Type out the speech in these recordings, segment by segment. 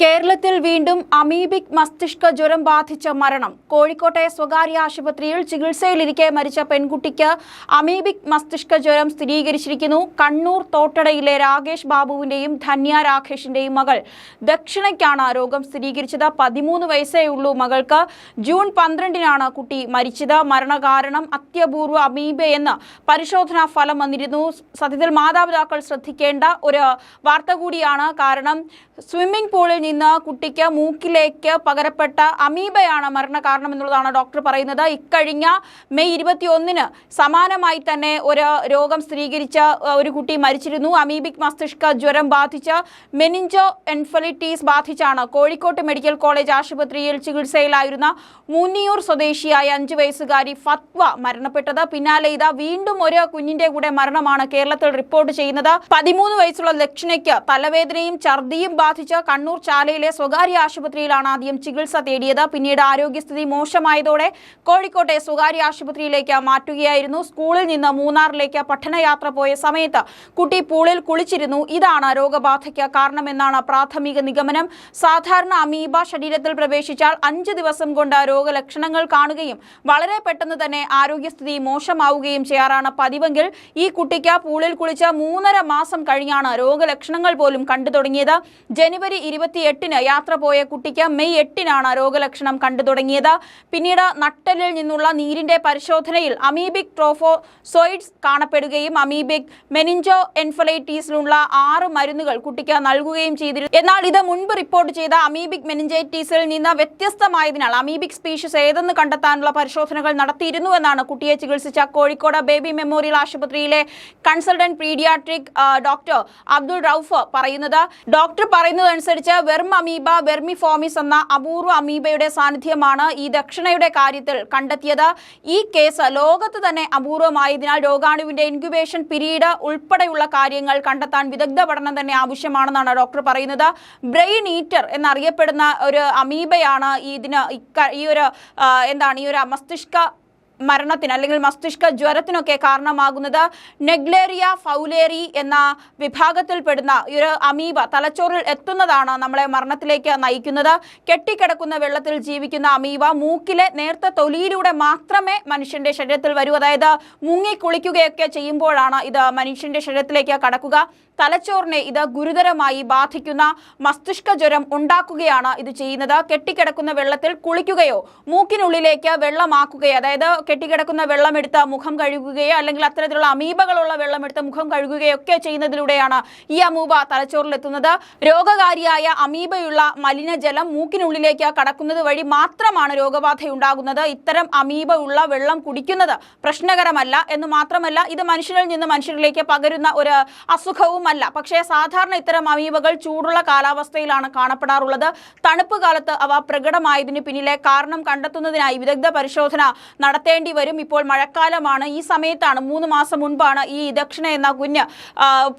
കേരളത്തിൽ വീണ്ടും അമീബിക് മസ്തിഷ്ക ജ്വരം ബാധിച്ച മരണം. കോഴിക്കോട്ടെ സ്വകാര്യ ആശുപത്രിയിൽ ചികിത്സയിലിരിക്കെ മരിച്ച പെൺകുട്ടിക്ക് അമീബിക് മസ്തിഷ്ക ജ്വരം സ്ഥിരീകരിച്ചിരിക്കുന്നു. കണ്ണൂർ തോട്ടടയിലെ രാകേഷ് ബാബുവിന്റെയും ധന്യ രാകേഷിന്റെയും മകൾ. ദക്ഷിണയ്ക്കാണ് രോഗം സ്ഥിരീകരിച്ചത്. പതിമൂന്ന് വയസ്സേ ഉള്ളൂ മകൾക്ക്. ജൂൺ പന്ത്രണ്ടിനാണ് കുട്ടി മരിച്ചത്. മരണകാരണം അത്യപൂർവ അമീബയെന്ന് പരിശോധനാ ഫലം വന്നിരുന്നു. സത്യത്തിൽ മാതാപിതാക്കൾ ശ്രദ്ധിക്കേണ്ട ഒരു വാർത്ത കൂടിയാണ്. കാരണം സ്വിമ്മിംഗ് പൂളിൽ നിന്ന് കുട്ടിക്ക് മൂക്കിലേക്ക് പകരപ്പെട്ട അമീബയാണ് മരണ കാരണം എന്നുള്ളതാണ് ഡോക്ടർ പറയുന്നത്. ഇക്കഴിഞ്ഞ മെയ് ഇരുപത്തി ഒന്നിന് സമാനമായി തന്നെ ഒരു രോഗം സ്ഥിരീകരിച്ച ഒരു കുട്ടി മരിച്ചിരുന്നു. അമീബിക് മസ്തിഷ്ക ജ്വരം ബാധിച്ച് മെനിഞ്ചോ എൻഫലിറ്റീസ് ബാധിച്ചാണ് കോഴിക്കോട്ട് മെഡിക്കൽ കോളേജ് ആശുപത്രിയിൽ ചികിത്സയിലായിരുന്ന മുന്നിയൂർ സ്വദേശിയായ അഞ്ചു വയസ്സുകാരി ഫത്വ മരണപ്പെട്ടത്. പിന്നാലെ ഇതാ വീണ്ടും ഒരു കുഞ്ഞിന്റെ കൂടെ മരണമാണ് കേരളത്തിൽ റിപ്പോർട്ട് ചെയ്യുന്നത്. പതിമൂന്ന് വയസ്സുള്ള ലക്ഷണയ്ക്ക് തലവേദനയും ഛർദിയും ബാധിച്ച് കണ്ണൂർ ചാലയിലെ സ്വകാര്യ ആശുപത്രിയിലാണ് ആദ്യം ചികിത്സ തേടിയത്. പിന്നീട് ആരോഗ്യസ്ഥിതി മോശമായതോടെ കോഴിക്കോട്ടെ സ്വകാര്യ ആശുപത്രിയിലേക്ക് മാറ്റുകയായിരുന്നു. സ്കൂളിൽ നിന്ന് മൂന്നാറിലേക്ക് പഠനയാത്ര പോയ സമയത്ത് കുട്ടി പൂളിൽ കുളിച്ചിരുന്നു. ഇതാണ് രോഗബാധയ്ക്ക് കാരണമെന്നാണ് പ്രാഥമിക നിഗമനം. സാധാരണ അമീബ ശരീരത്തിൽ പ്രവേശിച്ചാൽ അഞ്ച് ദിവസം കൊണ്ട് രോഗലക്ഷണങ്ങൾ കാണുകയും വളരെ പെട്ടെന്ന് തന്നെ ആരോഗ്യസ്ഥിതി മോശമാവുകയും ചെയ്യാറാണ് പതിവെങ്കിൽ ഈ കുട്ടിക്ക് പൂളിൽ കുളിച്ച് മൂന്നര മാസം കഴിഞ്ഞാണ് രോഗലക്ഷണങ്ങൾ പോലും കണ്ടു തുടങ്ങിയത്. ജനുവരി ഇരുപത്തിയെട്ടിന് യാത്ര പോയ കുട്ടിക്ക് മെയ് എട്ടിനാണ് രോഗലക്ഷണം കണ്ടു തുടങ്ങിയത്. പിന്നീട് നട്ടലിൽ നിന്നുള്ള നീരിന്റെ പരിശോധനയിൽ അമീബിക് ട്രോഫോസോയിഡ്സ് കാണപ്പെടുകയും അമീബിക് മെനിഞ്ചോ എൻഫലൈറ്റീസിലുള്ള ആറ് മരുന്നുകൾ കുട്ടിക്ക് നൽകുകയും ചെയ്തിരുന്നു. എന്നാൽ ഇത് മുൻപ് റിപ്പോർട്ട് ചെയ്ത അമീബിക് മെനിഞ്ചൈറ്റീസിൽ നിന്ന് വ്യത്യസ്തമായതിനാൽ അമീബിക് സ്പീഷീസ് ഏതെന്ന് കണ്ടെത്താനുള്ള പരിശോധനകൾ നടത്തിയിരുന്നു എന്നാണ് കുട്ടിയെ ചികിത്സിച്ച കോഴിക്കോട് ബേബി മെമ്മോറിയൽ ആശുപത്രിയിലെ consultant paediatric doctor Abdul Rauf പറയുന്നത്. ഡോക്ടർ പറയുന്നതനുസരിച്ച് വെർം അമീബ വെർമിഫോമിസ് എന്ന അപൂർവ അമീബയുടെ സാന്നിധ്യമാണ് ഈ ദക്ഷിണയുടെ കാര്യത്തിൽ കണ്ടെത്തിയത്. ഈ കേസ് ലോകത്ത് തന്നെ അപൂർവമായതിനാൽ രോഗാണുവിന്റെ ഇൻക്യുബേഷൻ പിരീഡ് ഉൾപ്പെടെയുള്ള കാര്യങ്ങൾ കണ്ടെത്താൻ വിദഗ്ധ പഠനം തന്നെ ആവശ്യമാണെന്നാണ് ഡോക്ടർ പറയുന്നത്. ബ്രെയിൻ ഈറ്റർ എന്നറിയപ്പെടുന്ന ഒരു അമീബയാണ് ഇതിന് ഈ ഒരു എന്താണ് ഈ ഒരു മസ്തിഷ്ക മരണത്തിന് അല്ലെങ്കിൽ മസ്തിഷ്ക ജ്വരത്തിനൊക്കെ കാരണമാകുന്നത് നെഗ്ലേറിയ ഫൗലേറി എന്ന വിഭാഗത്തിൽപ്പെടുന്ന ഒരു അമീബ തലച്ചോറിൽ എത്തുന്നതാണ് നമ്മളെ മരണത്തിലേക്ക് നയിക്കുന്നത്. കെട്ടിക്കിടക്കുന്ന വെള്ളത്തിൽ ജീവിക്കുന്ന അമീബ മൂക്കിലെ നേർത്ത തൊലിയിലൂടെ മാത്രമേ മനുഷ്യന്റെ ശരീരത്തിൽ വരൂ. അതായത് മുങ്ങി കുളിക്കുകയൊക്കെ ചെയ്യുമ്പോഴാണ് ഇത് മനുഷ്യന്റെ ശരീരത്തിലേക്ക് കടക്കുക. തലച്ചോറിനെ ഇത് ഗുരുതരമായി ബാധിക്കുന്ന മസ്തിഷ്ക ജ്വരം ഉണ്ടാക്കുകയാണ് ഇത് ചെയ്യുന്നത്. കെട്ടിക്കിടക്കുന്ന വെള്ളത്തിൽ കുളിക്കുകയോ മൂക്കിനുള്ളിലേക്ക് വെള്ളമാക്കുകയോ അതായത് കെട്ടിക്കിടക്കുന്ന വെള്ളമെടുത്ത് മുഖം കഴുകുകയോ അല്ലെങ്കിൽ അത്തരത്തിലുള്ള അമീബകളുള്ള വെള്ളമെടുത്ത് മുഖം കഴുകുകയോ ഒക്കെ ചെയ്യുന്നതിലൂടെയാണ് ഈ അമൂബ തലച്ചോറിലെത്തുന്നത്. രോഗകാരിയായ അമീബയുള്ള മലിനജലം മൂക്കിനുള്ളിലേക്ക് കടക്കുന്നത് വഴി മാത്രമാണ് രോഗബാധയുണ്ടാകുന്നത്. ഇത്തരം അമീബ ഉള്ള വെള്ളം കുടിക്കുന്നത് പ്രശ്നകരമല്ല എന്ന് മാത്രമല്ല ഇത് മനുഷ്യരിൽ നിന്ന് മനുഷ്യരിലേക്ക് പകരുന്ന ഒരു അസുഖവുമല്ല. പക്ഷേ സാധാരണ ഇത്തരം അമീബകൾ ചൂടുള്ള കാലാവസ്ഥയിലാണ് കാണപ്പെടാറുള്ളത്. തണുപ്പ് കാലത്ത് അവ പ്രകടമായതിനു പിന്നിലെ കാരണം കണ്ടെത്തുന്നതിനായി വിദഗ്ധ പരിശോധന നടത്തേണ്ടി വരും. ഇപ്പോൾ മഴക്കാലമാണ്. ഈ സമയത്താണ് മൂന്ന് മാസം മുൻപാണ് ഈ ദക്ഷിണ എന്ന കുഞ്ഞ്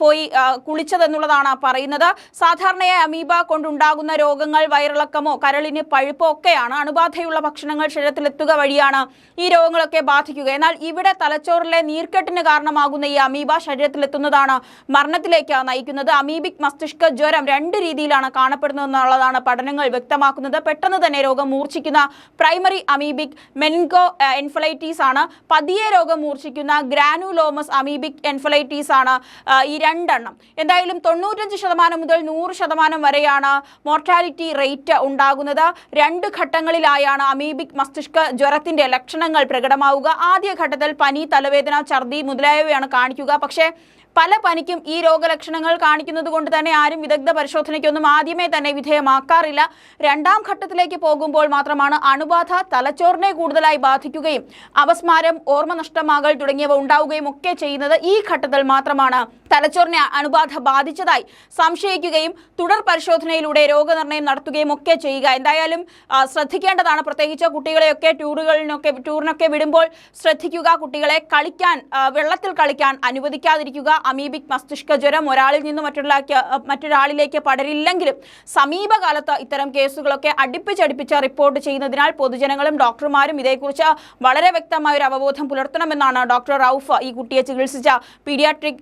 പോയി കുളിച്ചതെന്നുള്ളതാണ് പറയുന്നത്. സാധാരണയായി അമീബ കൊണ്ടുണ്ടാകുന്ന രോഗങ്ങൾ വയറിളക്കമോ കരളിന് പഴുപ്പോ ഒക്കെയാണ് അണുബാധയുള്ള ഭക്ഷണങ്ങൾ ശരീരത്തിലെത്തുക വഴിയാണ് ഈ രോഗങ്ങളൊക്കെ ബാധിക്കുക. എന്നാൽ ഇവിടെ തലച്ചോറിലെ നീർക്കെട്ടിന് കാരണമാകുന്ന ഈ അമീബ ശരീരത്തിലെത്തുന്നതാണ് മരണത്തിലേക്ക് നയിക്കുന്നത്. അമീബിക് മസ്തിഷ്ക ജ്വരം രണ്ട് രീതിയിലാണ് കാണപ്പെടുന്നതെന്നുള്ളതാണ് പഠനങ്ങൾ വ്യക്തമാക്കുന്നത്. പെട്ടെന്ന് തന്നെ രോഗം മൂർച്ഛിക്കുന്ന പ്രൈമറി അമീബിക് മെൻഗോ എൻഫലൈറ്റീസ് ആണ്. പതിയെ രോഗം മൂർച്ഛിക്കുന്ന ഗ്രാനുലോമസ് അമീബിക് എൻഫലൈറ്റീസ് ആണ് ഈ രണ്ടെണ്ണം. എന്തായാലും തൊണ്ണൂറ്റഞ്ച് ശതമാനം മുതൽ നൂറ് ശതമാനം വരെയാണ് മോർട്ടാലിറ്റി റേറ്റ് ഉണ്ടാകുന്നത്. രണ്ട് ഘട്ടങ്ങളിലായാണ് അമീബിക് മസ്തിഷ്ക ജ്വരത്തിന്റെ ലക്ഷണങ്ങൾ പ്രകടമാവുക. ആദ്യ ഘട്ടത്തിൽ പനി തലവേദന ഛർദി മുതലായവയാണ് കാണിക്കുക. പക്ഷേ പല പനിക്കും ഈ രോഗലക്ഷണങ്ങൾ കാണിക്കുന്നത് കൊണ്ട് തന്നെ ആരും വിദഗ്ധ പരിശോധനയ്ക്കൊന്നും ആദ്യമേ തന്നെ വിധേയമാക്കാറില്ല. രണ്ടാം ഘട്ടത്തിലേക്ക് പോകുമ്പോൾ മാത്രമാണ് അണുബാധ തലച്ചോറിനെ കൂടുതലായി ബാധിക്കുകയും അവസ്മാരം ഓർമ്മ നഷ്ടമാകൽ തുടങ്ങിയവ ഉണ്ടാവുകയും ഒക്കെ ചെയ്യുന്നത് ഈ ഘട്ടത്തിൽ മാത്രമാണ്. തലച്ചോറിനെ അണുബാധ ബാധിച്ചതായി സംശയിക്കുകയും തുടർ പരിശോധനയിലൂടെ രോഗനിർണയം നടത്തുകയും ഒക്കെ ചെയ്യുക. എന്തായാലും ശ്രദ്ധിക്കേണ്ടതാണ്. പ്രത്യേകിച്ച് കുട്ടികളെയൊക്കെ ടൂറുകളിനൊക്കെ ടൂറിനൊക്കെ വിടുമ്പോൾ ശ്രദ്ധിക്കുക. കുട്ടികളെ കളിക്കാൻ വെള്ളത്തിൽ കളിക്കാൻ അനുവദിക്കാതിരിക്കുക. അമീബിക് മസ്തിഷ്ക ജ്വരം ഒരാളിൽ നിന്ന് മറ്റുള്ള മറ്റൊരാളിലേക്ക് പടരില്ലെങ്കിലും സമീപകാലത്ത് ഇത്തരം കേസുകളൊക്കെ അടുപ്പിച്ചടുപ്പിച്ച് റിപ്പോർട്ട് ചെയ്യുന്നതിനാൽ പൊതുജനങ്ങളും ഡോക്ടർമാരും ഇതേക്കുറിച്ച് വളരെ വ്യക്തമായ ഒരു അവബോധം പുലർത്തണമെന്നാണ് ഡോക്ടർ റൌഫ് ഈ കുട്ടിയെ ചികിത്സിച്ച പീഡിയാട്രിക്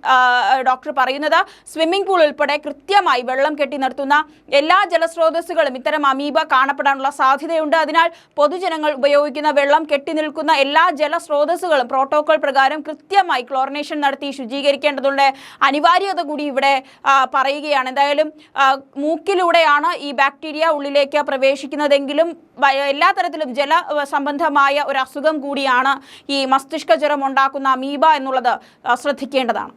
ഡോക്ടർ പറയുന്നത്. സ്വിമ്മിംഗ് പൂൾ ഉൾപ്പെടെ കൃത്യമായി വെള്ളം കെട്ടി നിർത്തുന്ന എല്ലാ ജലസ്രോതസ്സുകളും ഇത്തരം അമീബ കാണപ്പെടാനുള്ള സാധ്യതയുണ്ട്. അതിനാൽ പൊതുജനങ്ങൾ ഉപയോഗിക്കുന്ന വെള്ളം കെട്ടി നിൽക്കുന്ന എല്ലാ ജലസ്രോതസ്സുകളും പ്രോട്ടോകോൾ പ്രകാരം കൃത്യമായി ക്ലോറിനേഷൻ നടത്തി ശുചീകരിക്കേണ്ടതുണ്ട്. അനിവാര്യത കൂടി ഇവിടെ പറയുകയാണ്. എന്തായാലും മൂക്കിലൂടെയാണ് ഈ ബാക്ടീരിയ ഉള്ളിലേക്ക് പ്രവേശിക്കുന്നതെങ്കിലും എല്ലാ തരത്തിലും ജല സംബന്ധമായ ഒരു അസുഖം കൂടിയാണ് ഈ മസ്തിഷ്ക ജ്വരം ഉണ്ടാക്കുന്ന അമീബ എന്നുള്ളത് ശ്രദ്ധിക്കേണ്ടതാണ്.